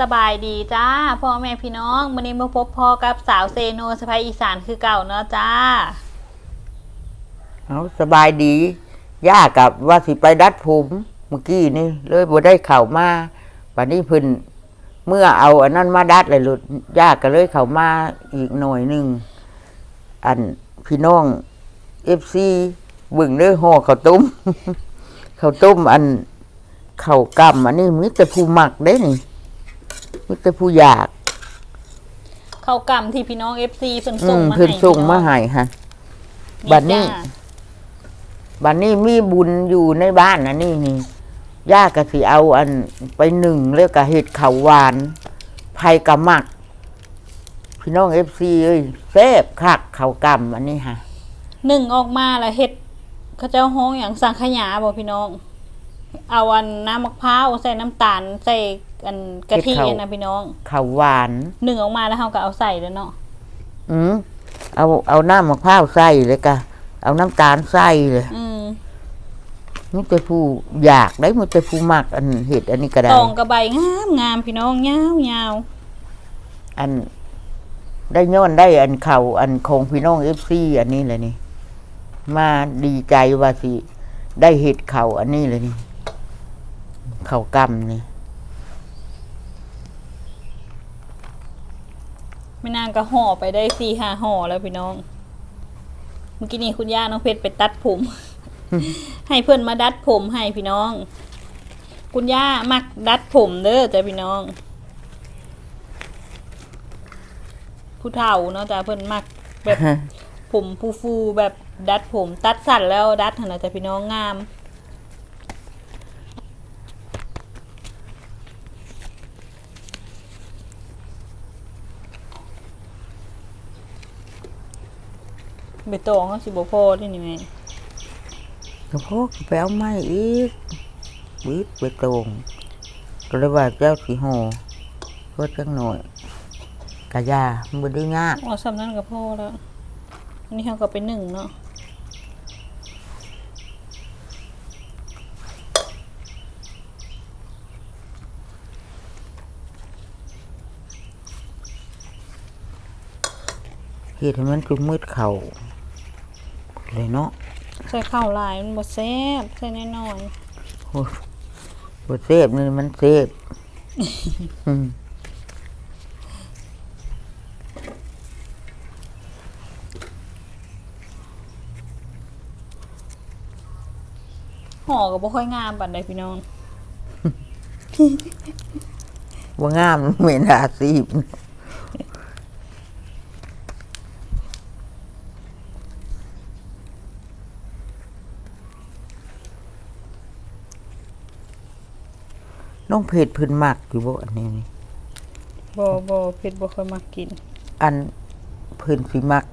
สบายดีจ้าพ่อแม่พี่น้องวันนี้มาพบพ่อกับสาวเซโนสไปอีสานคือเก่าเนาะจ้าเอาสบายดีย่ากับว่าสิไปดัดผมเมื่อกี้นี่เลยบ่ได้เข่ามาวันนี้เพิ่นเมื่อเอาอันนั้นมาดัดเลยหลุดย่าก็เลยเข่ามาอีกหน่อยหนึ่งอันพี่น้องเอฟซีบึ่งเด้อห่อข้าวต้มข้าวต้มอันเข้ากำอันนี้มิต่ผู้หมักเด้นี่ มิแต่ผู้อยากเข้ากรรมที่พี่น้องเอฟซีเพิ่นอืส่งมมาให้เพิ่นส่งมาให้ฮะ บัดนี้ จ้าบัดนนี้มีบุญอยู่ในบ้านนะนี่นี่ย่าก็สิเอาอันไปหนึ่งแล้วก็เห็ดข้าวหวานไผ่กะหมัก พี่น้องเอฟซีเอ้ยแซ่บคักข้าวกำอันนี้ฮะ หนึ่งออกมาแล้วเฮ็ดเขาเจ้าห้องอย่างสังขยาบอกพี่น้อง เอาอันน้ำมะพร้าวใส่น้ำตาลใส่ อันกะทินะพี่น้องข้าวหวาน หนึ่งออกมาแล้วเราก็เอาใส่แล้วเนาะอืมเอาเอาน้ำมะพร้าวใส่เลยกะ เอาน้ำตาลใส่เลยอืมมิแต่ผู้อยากได้มิแต่ผู้มักอันเห็ดอันนี้ก็ได้ ตองกระใบงามงามพี่น้องยาวยาวอันได้ย้อนได้อันเขาอันคงพี่น้องเอฟซีอันนี้เลยนี่ มาดีใจว่าสิ ได้เห็ดเขาอันนี้เลยนี่เขากำนี่ ไม่นานก็ห่อไปได้สี่ห้าห่อแล้วพี่น้อง เมื่อกี้นี้คุณย่าน้องเพชรไปตัดผม ให้เพื่อนมาดัดผมให้พี่น้อง คุณย่ามักดัดผมเด้อจ้ะพี่น้อง ผู้เฒ่าเนาะจ้ะเพื่อนมักแบบผมฟูๆแบบดัดผม ตัดสั้นแล้วดัดหั่นนะจ้ะพี่น้องงาม ใบตองเขาสิบ่พอที่นี่แม่กระเพาะไปเอาไม้อีกบิดไปตรงก็เลยว่าเจ้าสีหอก็จังหน่อยกะยามันบ่ได้ยากเอาสำนั้นก็พอแล้วอันนี้เขาก็ไปหนึ่งเนาะเฮ็ดให้มันจุมืดเข่า เลยเนาะใส่ข้าวลายมันบ่แซ่บใส่น้อยโอ้ยบ่เซฟนี่มันเซฟอืมๆห่อก็บ่ค่อยงามปานใดพี่น้องว่างามเหมือนอาชีพ น้องเพจพื้นมักอยู่บ่อันนี้นี่บ่บ่เผ็ดบ่ค่อยมักกิน อันพื้นสิมัก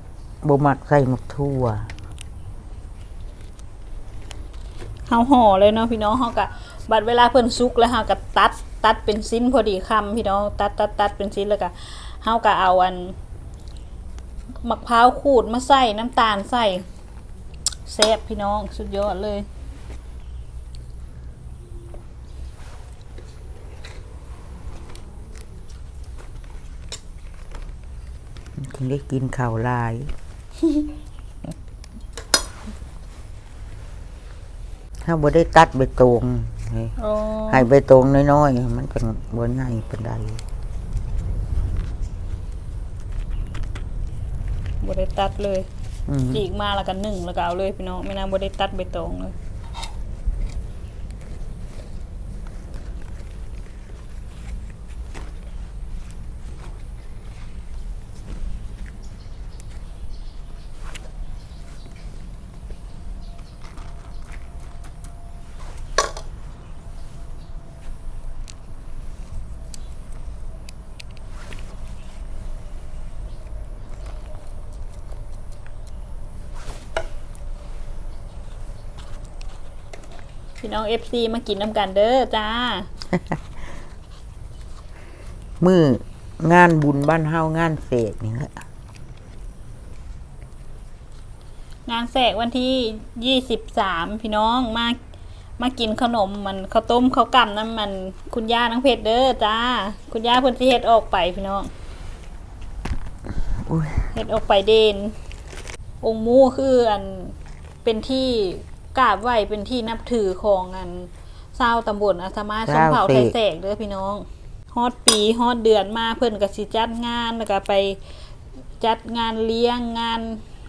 บ่มักใส่มักทั่วเฮาห่อเลยเนาะพี่น้องเฮาก็บัดเวลาเพิ่นสุกแล้วเฮาก็ตัด ตัดเป็นชิ้นพอดีคำพี่น้องตัดตัดตัดเป็นชิ้นแล้วก็เฮาก็เอาอันมะพร้าวขูดมาใส่น้ำตาลใส่แซ่บพี่น้องสุดยอดเลย ได้กินข้าวลาย ถ้าบ่ได้ตัดใบตองให้อ๋อให้ใบตองน้อยๆ มันจะบ่ใหญ่ปานใดบ่ได้ตัดเลยอืม จีกมาแล้วก็นึ่งแล้วก็เอาเลยพี่น้องไม่น่าบ่ได้ตัดใบตองเลย พี่น้อง FC มากินน้ำกันเด้อจ้า มื้องานบุญบ้านเฮางานเสกนี่แหละงานแสกวันที่ยี่สิบสามพี่น้องมามากินขนมมันข้าวต้มข้าวกล่ำนั่นมัน คุณย่านังเพชรเด้อจ้า คุณย่าเพิ่นสิเฮ็ดออกไปพี่น้องอุ้ยเฮ็ดออกไปเดน องค์หมูคืออันเป็นที่ กราบไหว้เป็นที่นับถือของอันชาวตำบลอาสมาชนเผ่าไทยแสกเด้อพี่น้องฮอดปีฮอดเดือนมาเพิ่นก็สิจัดงานแล้วก็ไปจัดงานเลี้ยงงาน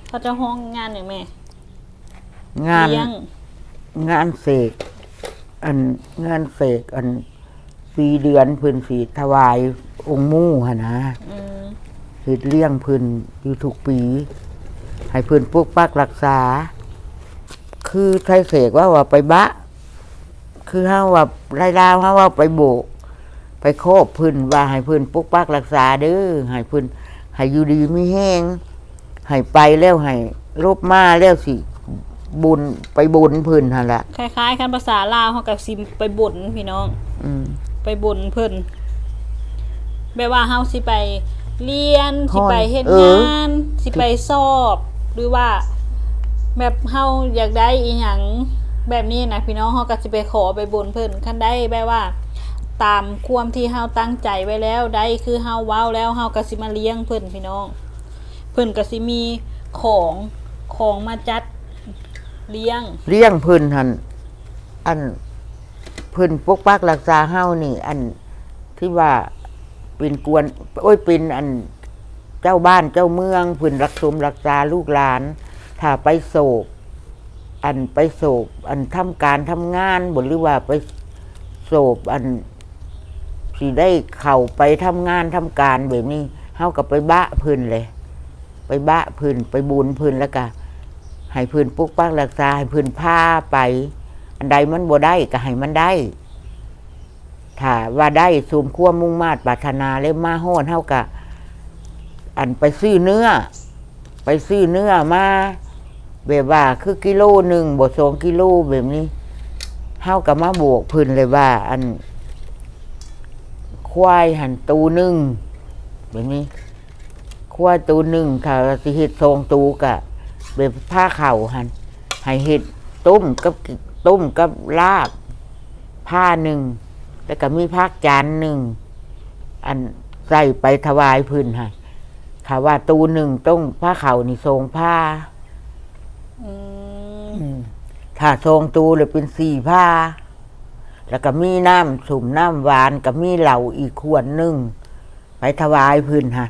เขาจะห้องงานอย่างแม่งานเลี้ยงงานเสกอันงานเสกอันปีเดือนเพื้นสีถวายองค์หมู่หนนะอืมเฮ็ดเลี้ยงเพื้นอยู่ทุกปี ให้เพื้นปกปักรักษา คือไทยเสกว่าว่าไปบะ คือห้าว่าไล่ลาวห้าว่าไปโบก ไปโคบเพื้นว่าให้เพื้นปกปักรักษาเด้อให้เพื้นให้อยู่ดีไม่แห้งให้ไปแล้วให้ลบมาแล้วสิบุญไปบุญเพื้นหั่นละคล้ายๆกันภาษาลาวเฮากับสิไปบ่นพี่น้อง อืมไปบ่นเพิ่นแบบว่าเฮาสิไปเรียนสิไปเฮ็ดเอองาน สิไปสอบ หรือว่า แบบเฮาอยากได้อีหยังแบบนี้นะพี่น้องเฮาก็สิไปขอไปบนเพิ่นคันได้แบบว่า ตามความที่เฮาตั้งใจไว้แล้วได้คือเฮาเว้าแล้วเฮาก็สิมาเลี้ยงเพิ่นพี่น้อง เพิ่นก็สิมีของของมาจัดเลี้ยง เลี้ยงเพื้นหันอันเพื้นปกปักรักษาเฮานี่ อันที่ว่าเป็นกวนโอ้ยเป็นอันเจ้าบ้านเจ้าเมืองเพื้นรักสมรักษาลูกหลาน ถ้าไปโศก อันไปโศก อันทำการทำงานบหรือว่าไปโศกอันสิได้เข้าไปทำงานทำการแบบนี้เฮาก็ไปบะพื้นเลย ไปบะพื้นไปบุญพื้นแล้วก็ให้พื้นปุกปักรักษาให้พื้นผ้าไป อันใดมันบ่ได้ก็ให้มันได้ถ้าว่าได้สูมขั้วมุ่งมาตรปรารถนาเลยมาโหดเท่ากับอันไปซื้อเนื้อ ไปซื้อเนื้อมา แบบว่าคือกิโลหนึ่งบทสองกิโลแบบนี้เท่ากับมาบวกพื้นเลยว่า อัน ควายหันตูหนึ่งแบบนี้ ควายตูหนึ่งถ้าสิเฮ็ดทรงตูกะแบบผ้าเข่าหันให้เห็ดต้มกับต้มกับลาบ ผ้าหนึ่งแล้วก็มีพักจานหนึ่งอันใส่ไปถวายพื้นให้ถ้าว่าตูหนึ่งต้องผ้าเข่านี่ทรงผ้า อืมถ้าทรงตูเลยเป็นสี่ผ้า แล้วก็มีน้ำสุ่มน้ำหวานกับมีเหล่าอีกขวดหนึ่งไปถวายพื้นฮะ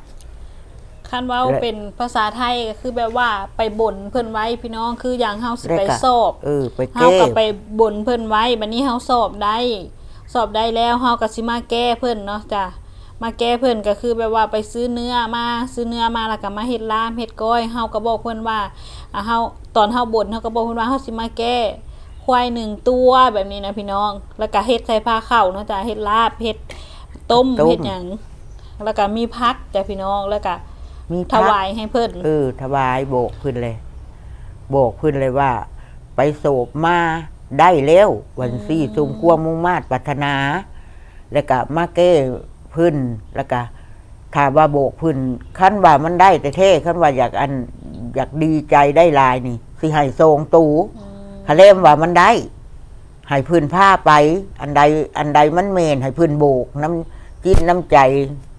คันเว่าและเป็นภาษาไทยก็คือแบบว่าไปบ่นเพิ่นไว้พี่น้องคืออย่างเฮาสิแล้วไปก็สอบเออ ไปเฮาเก้ก็ไปบ่นเพิ่นไว้บัดนี้เฮาสอบได้ สอบได้แล้วเฮาก็สิมาแก้เพิ่นเนาะจ้ะ มาแก้เพิ่นก็คือแบบว่าไปซื้อเนื้อมาซื้อเนื้อมาแล้วก็มาเฮ็ดลามเฮ็ดก้อยเฮาก็บอกเพิ่นว่าอะเฮาตอนเฮาบ่นเฮาก็บอกเพิ่นว่าเฮาสิมาแก้ควายหนึ่งตัวแบบนี้นะพี่น้อง แล้วก็เฮ็ดใส่ผ้าข้าวเนาะจ้ะเฮ็ดลาบเฮ็ดต้มต้มเฮ็ดหยังแล้วก็มีพักจ้ะพี่น้องแล้วก็มีถพักวายให้เพิ่นเออถวายโบกพื้นเลย โบกพื้นเลยว่า ไปโศบมาได้แล้ววันสี่สุมขั้วามมุ่งมาตรปรารถนา แล้วก็มาเก้ พื้นแล้วก็ถ้าว่าโบกพื้นขั้นว่ามันได้แต่เท่ขั้นว่าอยากอันอยากดีใจได้หลายนี่สิให้ทรงตูทะเลมว่ามันได้ให้พื้นผ้าไป อันใดอันใดมันเมนให้พื้นโบกน้ำจิตน้ำใจ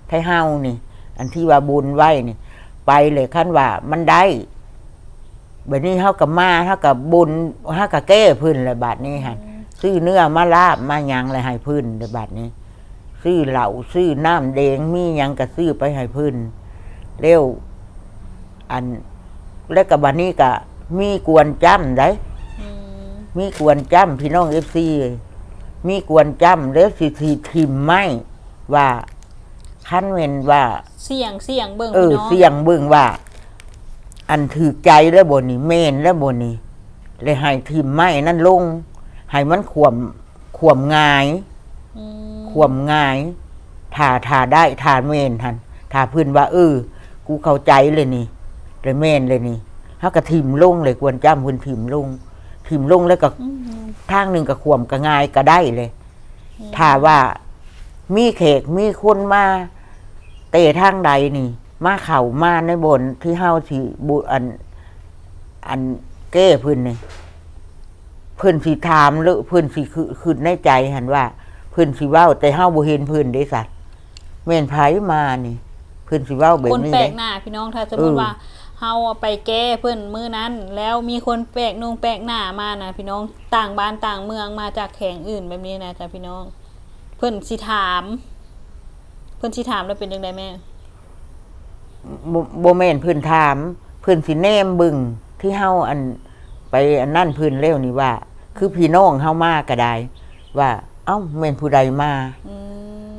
ไทเฮานี่ อันที่ว่าบุญไว้นี่ ไปเลยขั้นว่ามันได้แบบนี้เท่ากับมาเท่ากับบุญเท่ากับแก้พื้นเลยบาทนี้ฮะซื้อเนื้อมาลาบมาหยังเลยให้พื้นเลยบาทนี้ ซื้อเหล่าซื้อน้ำแดงมีหยังก็ซื้อไปให้พื้นเร็วอันแล้วกับบานี้ก็มีกวนจ้ำได้อืมมีกวนจ้ำพี่น้องเอฟซีมีกวนจ้ำแล้วสิทีทิมไม่ว่าขั้นเวนว่า เสียงเสียงเบิ่งเออพี่น้องเสียงเบิ่งว่า อันถือใจแล้วบนนี่เมนแล้วบนนี่เลยให้ทิมไม้นั่นลงให้มันขวมขวมงาย อืม ขวมงายถ่าถ่าได้ถ่าเมนทันถ่าพื้นว่าเออกูเข้าใจเลยนี่เลยเมนเลยนี่เขาก็ทิมลงเลยกวนจ้ำพื้นทิมลงทิมลงแล้วก็อืมทางหนึ่งกับขวมกับงายก็ได้เลยถ้าว่ามีเขกมีคนมา เตะทางใดนี่ มาเข่ามาในบนที่เฮาสิบุอัน อันเก้พื้นนี่เพิ่นสิถามหรือเพิ่นสิคือคือในใจหันว่าเพิ่นสิเว้าแต่เฮาบ่เห็นเพิ่นเด้สัตว์แม่นไผมานี่เพิ่นสิเว้าแบบคนนี้แปลเด้กหน้าพี่น้องถ้าสมมติเออ ว่าเฮาเอาไปแก้เพิ่นมื้อนั้น แล้วมีคนแปลกนงแปลกหน้ามานะพี่น้องต่างบ้านต่างเมืองมาจากแข่งอื่นแบบนี้นะจ๊ะพี่น้อง เพิ่นสิถาม เพิ่นสิถามแล้วเป็นจังไดแม่ บ่บ่แม่นเพิ่นถามเพิ่นสิแนมเบึงที่เฮาอันไปอันนั่นเพิ่นแล้วนี่ว่า คือพี่น้องเฮามาก็ได้ว่า เอ้าแม่นผู้ใดมาอื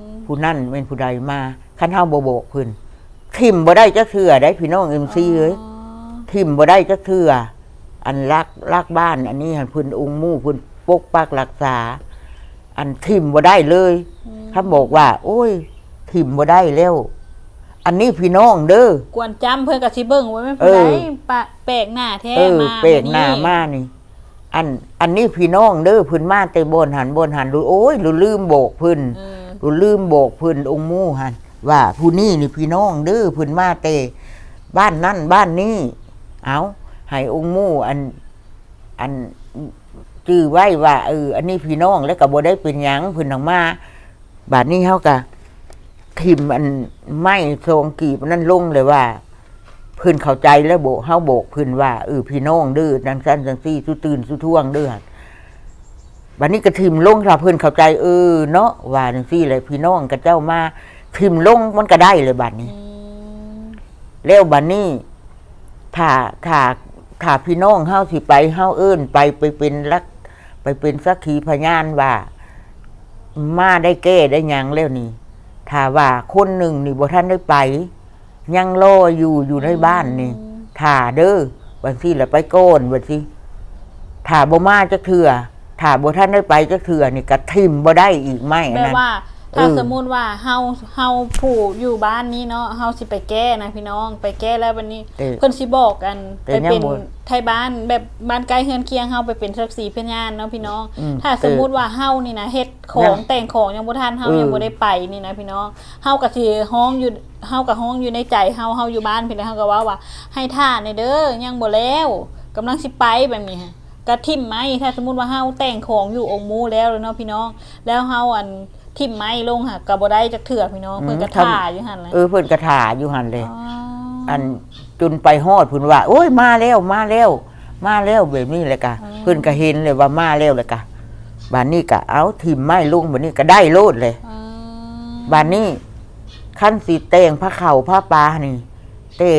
มผู้นั่นแม่นผู้ใดมาคันเฮาบ่บอกเพิ่นทิ่มบ่ได้จักเทื่อได้พี่น้อง MC เอ้ยอ๋อทิ่มบ่ได้จักเทื่ออันรักรักบ้าน อันนี้หันเพิ่นองค์หมู่เพิ่นปกปักรักษา อันทิ่มบ่ได้เลยถ้าบอกว่า โอ้ยทิ่มบ่ได้แล้วอันนี้พี่น้องเด้อกวนจำเพิ่นก็สิเบิ่งว่าแม่นผู้ใดเออปะแปลกหน้าแท้เออมาเปกหน้ามานี่ อันอันนี้พี่น้องเด้อเพิ่นมาแต่บนหันบนหันดูโอ้ยดูลืมโบกเพิ่นเออดูลืมโบกเพิ่นองค์หมู่หันว่าผู้นี้นี่พี่น้องเด้อเพิ่นมาแต่บ้านนั่นบ้านนี้เอาให้องค์หมู่อันอันจื้อไว้ว่าเอออันนี้พี่น้องแล้วก็บ่ได้เป็นหยังเพิ่นออกมาบาดนี้เฮาก็ทิมอันไม้ทรงกีบนั่นลงเลยว่า เพิ่นเข้าใจแล้วโบกเฮาโบกเพิ่นว่าเออพี่น้องเด้อจังซั่นจังซี่สุตื่นสุท่วงเด้อบัดนี้ก็ทิมลงถ้าเพิ่นเข้าใจเออเนาะว่าจังซี่เลยพี่น้องกับเจ้ามาทิมลงมันก็ได้เลยบัดนี้อืมแล้วบัดนี้ถ้าถ้าถ้าพี่น้องเฮาสิไปเฮาเอิ้นไปไปเป็นลักไปเป็นสักขีพยานว่า มาได้แก้ได้หยังแล้วนี่ถ้าว่าคนหนึ่งนี่บ่ท่านได้ไป ยังรออยู่อยู่ในบ้านนี่ถ้าเด้อวันที่ละไปโกนวันที่ถ้าบ่มาจักเถื่อถ้าบ่ท่านได้ไปจักเถื่อนี่ก็ทิมบ่ได้อีกไหมอันแปลนั้นว่า ถ้าเออสมมุติว่าเฮาเฮาผู้อยู่บ้านนี้เนาะเฮาสิไปแก้นะพี่น้องไปแก้แล้ววันนี้ แต่เพิ่นสิบอกกันแต่ไปยังเป็นบ่ไทยบ้านแบบบ้านใกล้เฮือนเคียงเฮาไปเป็นสักสีพยานเนาะพี่น้อง อืมถ้าสมมุติว่าเฮานี่นะเฮ็ดของยังแต่งของยังบ่ทันเฮาเออ ยังบ่ได้ไปนี่นะพี่น้องเฮาก็สิฮ้องอยู่เฮาก็ฮ้องอยู่ในใจเฮาเฮาอยู่บ้านพี่น้องเฮาก็ว่าว่า ให้ท่าในเด้อยังบ่แล้วกำลังสิไปแบบนี้ฮะกระทิ่มไหมถ้าสมมุติว่าเฮาแต่งของอยู่องค์หมูแล้วเนาะพี่น้อง แล้วเฮาอัน ทิ่มไม้ลงค่ะก็บ่ได้จักเถื่อพี่น้องเพิ่นก็อืมทำท่าอยู่หั่นแหละเออเพิ่นกระถาอยู่หันเลยอ๋ออันจนไปฮอดเพิ่นว่าโอ้ยมาแล้วมาแล้วมาแล้วแบบนี้เลยกะเพิ่นก็เห็นเลยว่ามาแล้วเลยกะบานนี้ก็เอาทิมไม้ลุงบานนี้ก็ได้โลดเลยอ๋อบานนี้ขั้นสีแตงผ้าเข่าผ้าปลานี่เตะ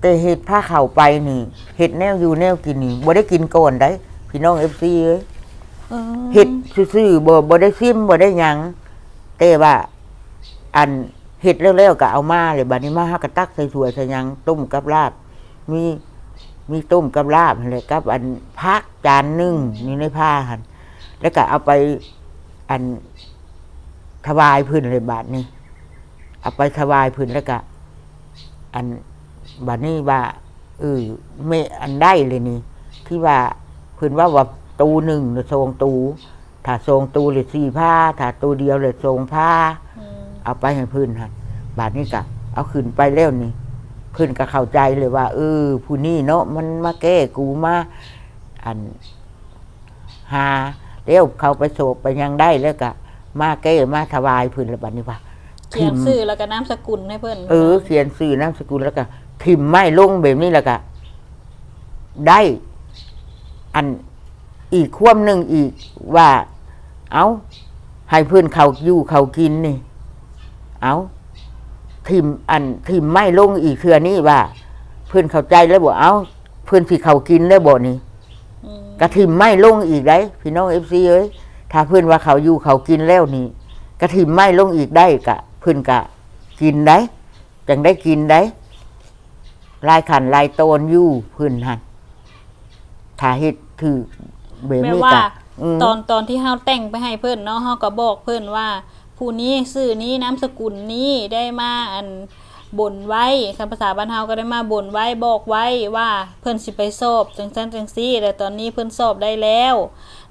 เตะเห็ดผ้าเข่าไปนี่เห็ดแนวอยู่แนวกินนี่บ่ได้กินก่อนได้พี่น้องเอฟซีเอ้ยอ๋อเห็ดซื่อๆบ่บ่ได้ซิมบ่ได้หยัง แต่ว่า อันเห็ดแล้วๆก็เอามาเลยบัดนี้มาฮักกะตักใส่ถ้วยใส่ยังต้มกับลาบมีมีต้มกับลาบหั่นแหละกับ อันพักจานนึ่งนี่ในผ้าหันแล้วก็เอาไปอันถวายพื้นเลยบาทนี้เอาไปถวายพื้นแล้วก็อันบาทนี้ว่าเออเมอันได้เลยนี่ ที่ว่าพื้นว่าว่าตูหนึ่งหรือทรงตู ถ้าทรงตูเลยสี่ผ้าถ้าตูเดียวเลยทรงผ้าอืมเอาไปให้เพื้นหันบาทนี้กะเอาขึ้นไปแล้วนี่เพื้นก็เข้าใจเลยว่าเออผู้นี้เนาะมันมาแก้กูมาอันหาเดี๋ยวเขาไปโศกไปยังได้แล้วก็มาแก้มาถวายเพื้นแล้วบัดนี้ว่าเขียนชื่อแล้วก็นามสกุลให้เพิ่นเออเขียนสื่อนามสกุลแล้วก็ทิมไม้ลงแบบนี้แล้วก็ได้อันอีกความหนึ่งอีกว่า เอาให้เพื่อนเขาอยู่เขากินนี่ เอาทิมอันทิมไม้ลงอีกเทือนี่ว่า เพื่อนเข้าใจแล้วบอกเอาเพื่อนสิเขากินแล้วบอกนี่อืมกระทิมไม้ลงอีกได้พี่น้องเอฟซีเอ้ยถ้าเพื่อนว่าเขาอยู่เขากินแล้วนี่กระทิมไม้ลงอีกได้กะ เพื่อนกะ กินได้จังได้กินได้ลายขันลายโตนอยู่เพื่อนหันถ้าเฮ็ดถือเบแม่มี่ว่ากะอืม ตอนตอนที่เฮาแต่งไปให้เพิ่อนเนาะเฮาก็บอกเพิ่อนว่า ผู้นี้ชื่อนี้นามสกุลนี้ได้มาอันบ่นไว้คำภาษาบ้านเฮาก็ได้มาบ่นไว้บอกไว้ว่าเพิ่อนสิไปสอบจังซั่นจังซี่แต่ตอนนี้เพิ่อนสอบได้แล้ว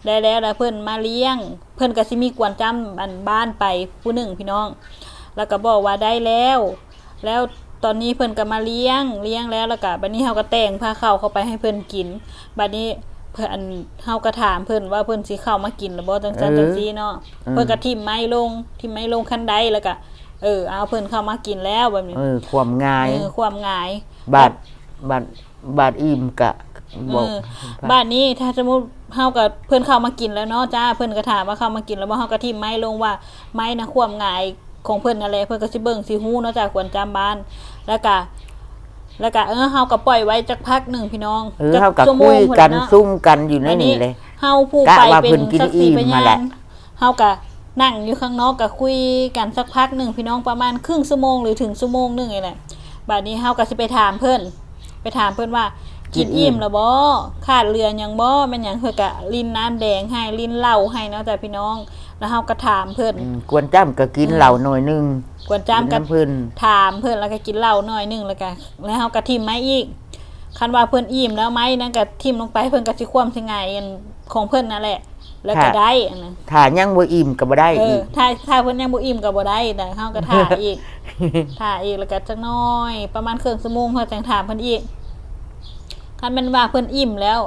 ได้แล้วแล้วเพิ่อนมาเลี้ยง เพิ่อนก็สิมีกวนจำอันบ้านไปผู้หนึ่งพี่น้อง แล้วก็บอกว่าได้แล้ว แล้วตอนนี้เพิ่อนก็มาเลี้ยงเลี้ยงแล้วแล้วก็บัดนี้เฮาก็แต่งผ้าเข้าเข้าไปให้เพิ่อนกินบัดนี้ เพิ่นอันเฮาก็ถามเพิ่นว่าเพิ่นสิเข้ามากินหรือบ่จังซั่นเออจังซี่เนาะอืมเพิ่นก็ทิ่มไม้ลงทิ่มไม้ลงคันใดแล้วก็เออเอาเพิ่นเข้ามากินแล้วแบบนี้เออความง่ายเออความง่ายบาดบาดบาดอิ่มกะบอกเออบ้านนี้ถ้าสมมุติเฮากับเพิ่นเข้ามากินแล้วเนาะจ้าเพิ่นก็ถามว่าเข้ามากินแล้วบ่เฮาก็ทิ่มไม้ลงว่าไม้นะความง่ายของเพิ่นนั่นแหละเพิ่นก็สิเบิ่งสิฮู้เนาะจ้าควรจำบ้านแล้วก็ แล้วก็เออเฮาก็ปล่อยไว้จักพักหนึงพี่น้องเออจัเท่ากับชั่วโมคุงยพุ่กันเาะซุ่มกันอยู่ในอันนี่เลยเฮาผู้กะไปว่าเป็เพิ่นนกินสักขีอิ่มพมายาแหละนเฮาก็นั่งอยู่ข้างนอกก็คุยกันสักพักหนึ่งพี่น้องประมาณครึ่งชั่วโมงหรือถึงชั่วโมงหนึงนี่แหละบัดนี้เฮาก็สิไปถามเพิ่นไปถามเพิ่นว่ากินอิ่มแล้วบ่ขาดเรือหยังบ่แม่นหยังเพิ่นก็ลินน้ำแดงให้ลินเหล้าให้เนาะจ้ะพี่น้อง แล้วเฮาก็ถามเพิ่นอืมกวนจ้ำก็กินเหล้าหน่อยหนึงกวนจ้ามกินกันน้ำเพิ่น ถามเพิ่นแล้วก็กินเหล้าหน่อยหนึงแล้วก็แล้วเฮาก็ทิ่มไม้อีกคันว่าเพิ่นอิ่มแล้วไม้นั้นก็ทิ่มลงไปเพิ่นก็สิคว่ำสิไงอันของเพิ่นนั่นแหละ แล้วก็ได้อันนั้นถ้ายังบ่อิ่มก็บ่ได้เออีอก ถ้าถ้าเพิ่นยังบ่อิ่มก็บ่ได้แต่เฮาก็ท่าอีกท่าอีกแล้วก็จักหน้อย ประมาณครึ่งชั่วโมงเฮาจังถามเพิ่นอีกคันแม่นว่าเพิ่นอิ่มแล้ว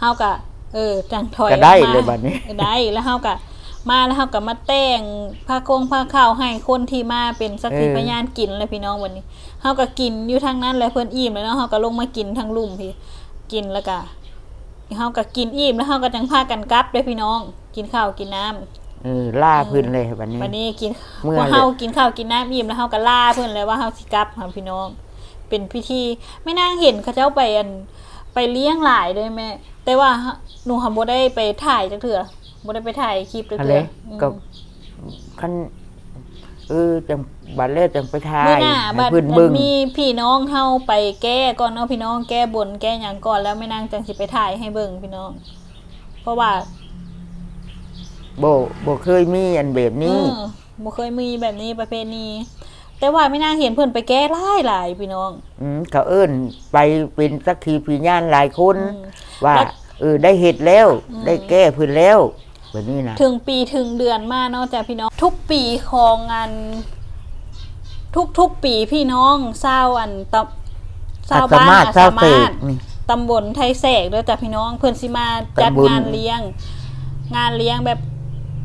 เฮาก็เออจังถอยก็ได้ออกมาเลยบัดนี้ ได้แล้วเฮาก็ มาแล้วเฮาก็มาแต่งผ้าโคงผ้าข้าวให้คนที่มาเป็นสักขีพยานกินเลยพี่น้องวันนี้เฮาก็กินอยู่ทางนั้นแล้วเพิ่นอิ่มแล้วเนาะเฮาก็ลงมากินทางลุ่มพี่กินแล้วก็เฮาก็กินอิ่มแล้วเฮาก็จังพากันกลับเด้อพี่น้อง กินข้าวกินน้ำเออล่าเพิ่นเลยบัดนี้วันนี้กินเมื่อพอเลยเฮากินข้าวกินน้ำอิ่มแล้วเฮาก็ล่าเพื่อนเลยว่าเฮาสิกลับค่ะพี่น้อง เป็นพิธีไม่น่าเห็นเขาเจ้าไปอันไปเลี้ยงหลายเลยแม่แต่ว่าหนูหาบ่ได้ไปถ่ายจักเถื่อ บ่ได้ไปถ่ายคลิปจักอะไรเถื่ออืมก็คันเออจังบัดแรกจังไปทายมื้อหน้าให้บัดเพิ่นมันเบิ่งมีพี่น้องเฮาไปแก้ก่อนเนาะพี่น้องแก้บนแก้หยังก่อนแล้วแม่นางจังสิไปถ่ายให้เบิ่งพี่น้อง เพราะว่าบ่บ่เคยมีอันแบบนี้เออบ่เคยมีแบบนี้ประเพณีแต่ว่าไม่น่าเห็นเพิ่นไปแก้หลายหลายพี่น้อง อืมเขาเอิ้นไปเป็นสักขีพยานหลายคนอืมว่าแล้วเออได้เห็ดแล้วอืมได้แก้พื้นแล้ว แบบนี้นะ ถึงปีถึงเดือนมาเนาะจ้ะพี่น้อง ทุกปีของงานทุกทุกปีพี่น้องเศร้าอันตำเศร้าสาบ้านมารถอาเศร้าสาเสมารถกนี่ตำบลไทยแสกเด้อจ้ะพี่น้องเพื่อนสิมาจัดตำบลงานเลี้ยง งานเลี้ยงแบบ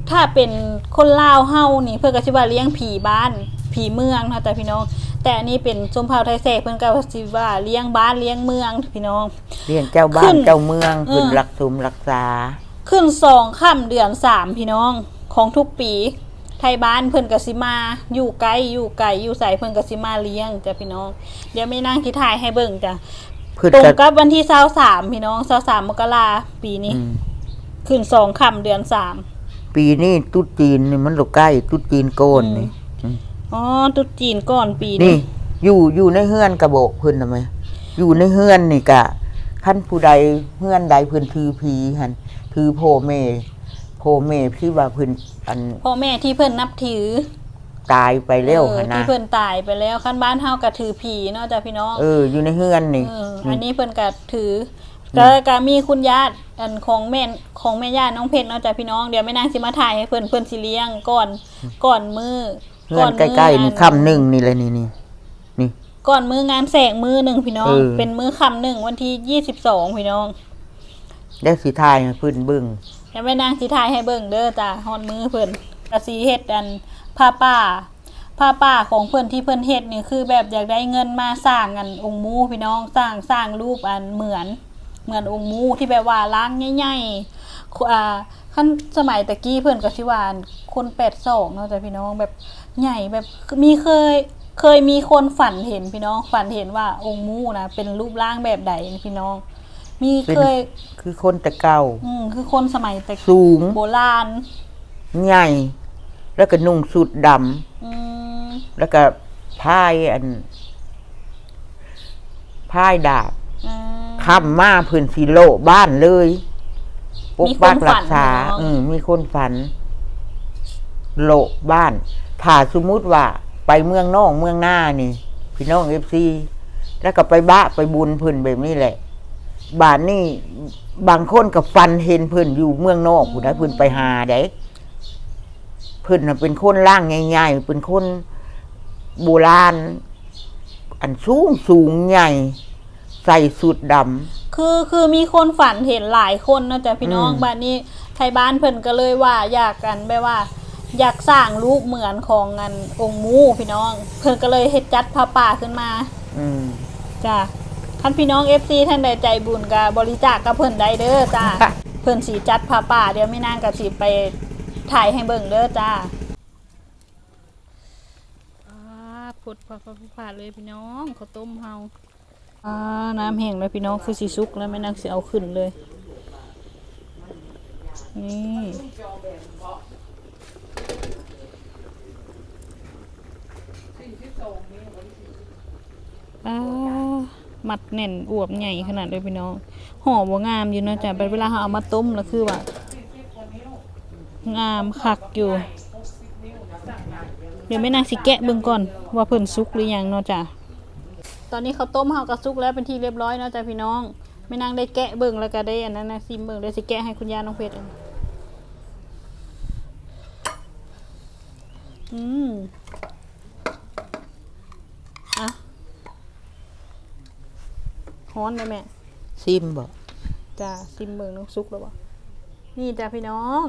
ถ้าเป็นคนลาวเฮานี่ เพื่อนก็สิว่าเลี้ยงผีบ้าน ผีเมืองเนาะจ้ะพี่น้อง แต่อันนี้เป็นชมเผ่าไทยแสกเพื่อนก็สิว่าเลี้ยงบ้านเลี้ยงเมืองพี่น้องเรียนเจ้าบ้าขึ้นนเจ้าเมืองขึ้นเออรักสมรักษา ขึ้นสองค่ำเดือนสามพี่น้องของทุกปี ไทยบ้านเพิ่นกสิมา อยู่ไกลอยู่ไกลอยู่ใส่เพิ่นกสิมาเลี้ยงจ้ะพี่น้อง เดี๋ยวไม่นั่งที่ถ่ายให้เบิ่งจ้ะเพื่อตรงจะกับวันที่เสาสามพี่น้องเสาสามมกราปีนี้อืมขึ้นสองค่ำเดือนสามปีนี้ตุ๊ดจีนนี่มันหลกใกล้ตุ๊ดจีนโกนนี่อ๋อตรุษจีนก่อนปีนี่นี้อยู่อยู่ในเฮือนกระโบกเพิ่นทำไมอยู่ในเฮือนนี่กะขั้นผู้ใดเฮือนใดเพิ่นถือผีหัน ถือโพเมโพเมที่ว่าเพิ่นอันพ่อแม่ที่เพิ่นนับถือตายไปแล้วเออหั่นนะที่เพิ่นตายไปแล้วคันบ้านเฮาก็ถือผีเนาะจ้ะพี่น้อง เอออยู่ในเฮือนนี่เอออันนี้เพิ่นก็ถือก็ก็มีคุณญาติอันของแม่นของแม่ย่าน้องเพชรเนาะจ้ะพี่น้องเดี๋ยวแม่นางสิมาถ่ายให้เพิ่นเพิ่นสิเลี้ยงก่อนก่อนมือเฮือนใกล้ๆนี่ค่ำหนึ่งนี่เลยนี่นี่นี่ ก่อนมืองานแสกมือหนึ่งพี่น้อง เออ เป็นมือค่ำหนึ่งวันที่ยี่สิบสองพี่น้อง ได้สิทายให้เพิ่นเบิ่งเดี๋ยวแม่นางสิถ่ายให้เบิ่งเด้อจ้ะฮอดมือเพิ่นก็สิเฮ็ดอันผ้าป่าผ้าป่าของเพิ่นที่เพิ่นเฮ็ดนี่คือแบบอยากได้เงินมาสร้างอันองค์หมูพี่น้องสร้างสร้างรูปอันเหมือนเหมือนองค์หมูที่แบบว่าล้างใหญ่ๆอ่าขั้นสมัยตะกี้เพื่อนก็ชิวาอันคนแปดสองเนาะจ้ะพี่น้องแบบใหญ่แบบมีเคยเคยมีคนฝันเห็นพี่น้องฝันเห็นว่าองค์หมูนะเป็นรูปร่างแบบใดพี่น้อง มีเคย คือคนแต่เก่า อืมคือคนสมัยตะสูง โบราณ ใหญ่ แล้วก็นุ่งสุดดำอืมแล้วก็พายอันพายดาบอืมข้ามมาพื้นสีโลบ้านเลยปกมีคนปักรัฝักนษาเหรอ อืมมีคนฝัน โลบ้าน ถ้าสมมุติว่า ไปเมืองนอกเมืองหน้านี่ พี่น้องเอฟซีแล้วก็ไปบ้าไปบุญเพิ่นแบบนี้แหละ บ้านนี่บางคนกับฟันเห็นเพิ่นอยู่เมืองนอกผู้ใดเพิ่นไปหาได้เพิ่นน่ะเป็นคนร่างใหญ่ๆเป็นคนโบราณ อันสูงสูงใหญ่ ใส่สุดดคือคือมีคนฝันเห็นหลายคนเนาะจ้ะพี่น้องอืมบ้านนี้ไทยบ้านเพิ่นก็เลยว่าอยากกันแบบว่า อยากสร้างรูปเหมือนของงานองค์มูพี่น้อง เพิ่นก็เลยเฮ็ดจัดผ้าป่าขึ้นมา อืมจ้ะ ท่านพี่น้อง FC ท่านใดใจบุญก็บริจาคกับเพิ่นได้เด้อจ้าเพิ่นสีจัดผ้าป่าเดี๋ยวไม่นานก็สิไปถ่ายให้เบิ่งเด้อจ้าอ่าพุดผักผัดเลยพี่น้องข้าวต้มเฮาอ่าน้ำแห้งแล้วพี่น้องคือสิสุกแล้วไม่นางสิเอาขึ้นเลย นี่อ่า มัดแน่นอวบใหญ่ขนาดเลยพี่น้องห่อบ่งามอยู่นะจ้ะแต่เวลาเราเอามาต้มแล้วคือว่างามคักอยู่ เดี๋ยวแม่นางสิแกะเบิ่งก่อนว่าเพิ่นสุกหรือยังเนาะจ้ะตอนนี้เขาต้มเฮาก็สุกแล้วเป็นที่เรียบร้อยเนาะจ้ะพี่น้องแม่นางได้แกะเบิ่งแล้วก็ได้อันนั้นนะซิมเบิ่งเดี๋ยวสิแกะให้คุณย่าน้องเพชรอืมอะ ฮ้อนได้แม่ซิมบ่จ้าซิมเบิงน้องซุกแล้ววะนี่จ้าพี่น้อง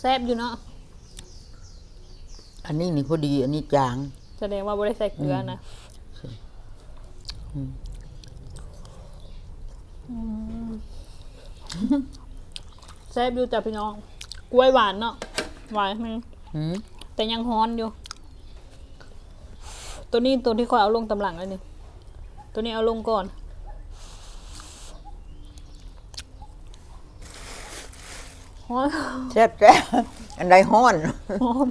แซ่บอยู่เนาะอันนี้นี่พอดี อันนี้จาง แสดงว่าไม่ได้ใส่เกลือนะอืมอืมแซ่บอยู่จ้าพี่น้อง กล้วยหวานเนาะหวานมันอืมแต่ยังฮ้อนอยู่ ตัวนี้ตัวที่คอยเอาลงตำหลังเลยนี่ตัวนี้เอาลงก่อน ฮ้อนแซ่บแซ่บอันใดฮ้อน ฮ้อน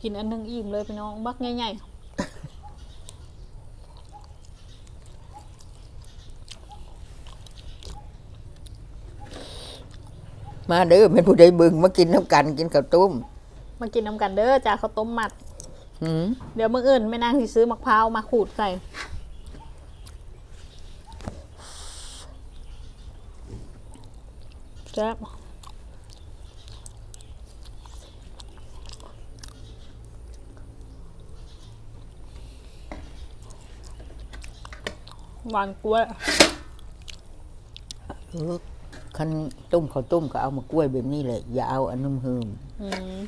กินอันหนึงอิ่มเลยพี่น้อง บักใหญ่ มาเด้อเป็นผู้ใดเบึงมากินน้ำกันกินข้าวต้มๆมากินน้ำกันเด้อจ้าข้าวต้มมัดอืมเดี๋ยวมื่ออื่นแม่นางสิซื้อมะพร้าวมาขูดใส่แซ่บหวานกล้วยเออ คันต้มข้าวต้มก็เอามากล้วยแบบนี้แหละอย่าเอาอันนุ่มหืมอืม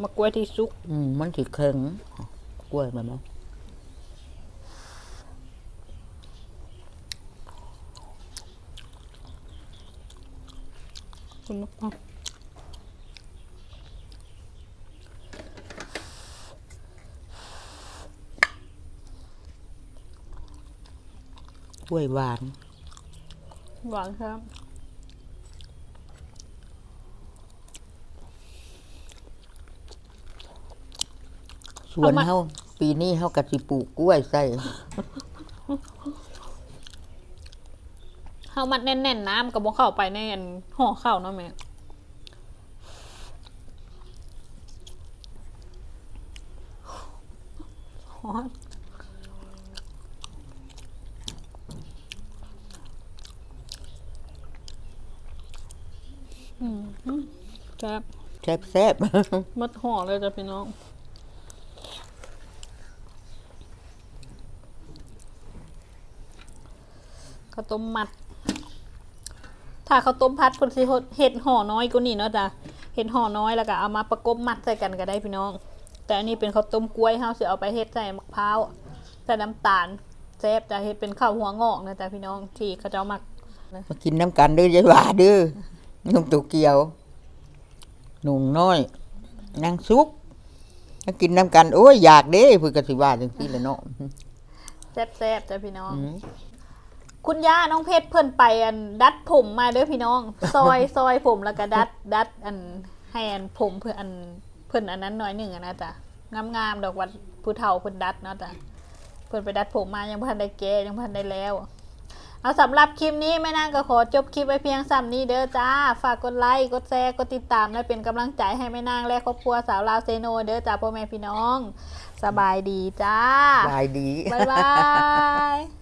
มะกล้วยที่ซุก อืมมันสิแข็งกล้วยมันเนาะคุณลูกพ่อกล้วยหวาน หวานครับ สวนเอามาเฮาปีนี้เฮากะสิปลูกกล้วยใส่ข้าวมัดแน่นๆน้ำกับบ่เข้าไปในอันห่อข้าวเนาะแม่ฮอตอืมแซ่บแซ่บแซ่บมัดห่อเลยจ้ะพี่น้อง ข้าวต้มมัด ถ้าข้าวต้มพัดเพิ่นสิเฮ็ดห่อน้อยกว่านี้เนาะจ้ะเฮ็ดห่อน้อยแล้วก็เอามาประกบมัดใส่กันก็ได้พี่น้อง แต่อันนี้เป็นข้าวต้มกล้วยเฮาสิเอาไปเฮ็ดใส่มะพร้าวใส่น้ำตาลแซ่บจะเฮ็ดเป็นข้าวหัวงอกนะจ๊ะพี่น้องที่เขาเจ้ามักมากินน้ำกันเด้อยายหวาเด้อนุ่มตัวเกียว หนุ่มน้อยนางซุกมากินน้ำกัน โอ้ยอยากเด้เพื่อกสิว่าจังซี่แหละเนาะแซ่บๆจ้ะพี่น้องอืม คุณย่าน้องเพชรเพิ่นไปอันดัดผมมาเด้อพี่น้อง ซอยซอยผมแล้วก็ดัดดัดอันให้อันผมเพื่ออันเพิ่นอันนั้นหน่อยหนึ่งอะนะจ๊ะงามๆดอกวัดผู้เฒ่าเพิ่นดัดเนาะจ๊ะเพิ่นไปดัดผมมายังบ่ทันได้แก้ยังบ่ทันได้แล้ว เอาสำหรับคลิปนี้แม่นางก็ขอจบคลิปไว้เพียงซ้ำนี้เด้อจ้า ฝากกดไลค์กดแชร์กดติดตามและเป็นกำลังใจให้แม่นางและครอบครัวสาวลาวเซโนเด้อจ้าพ่อแม่พี่น้อง สบายดีจ้า บายดี บ๊ายบาย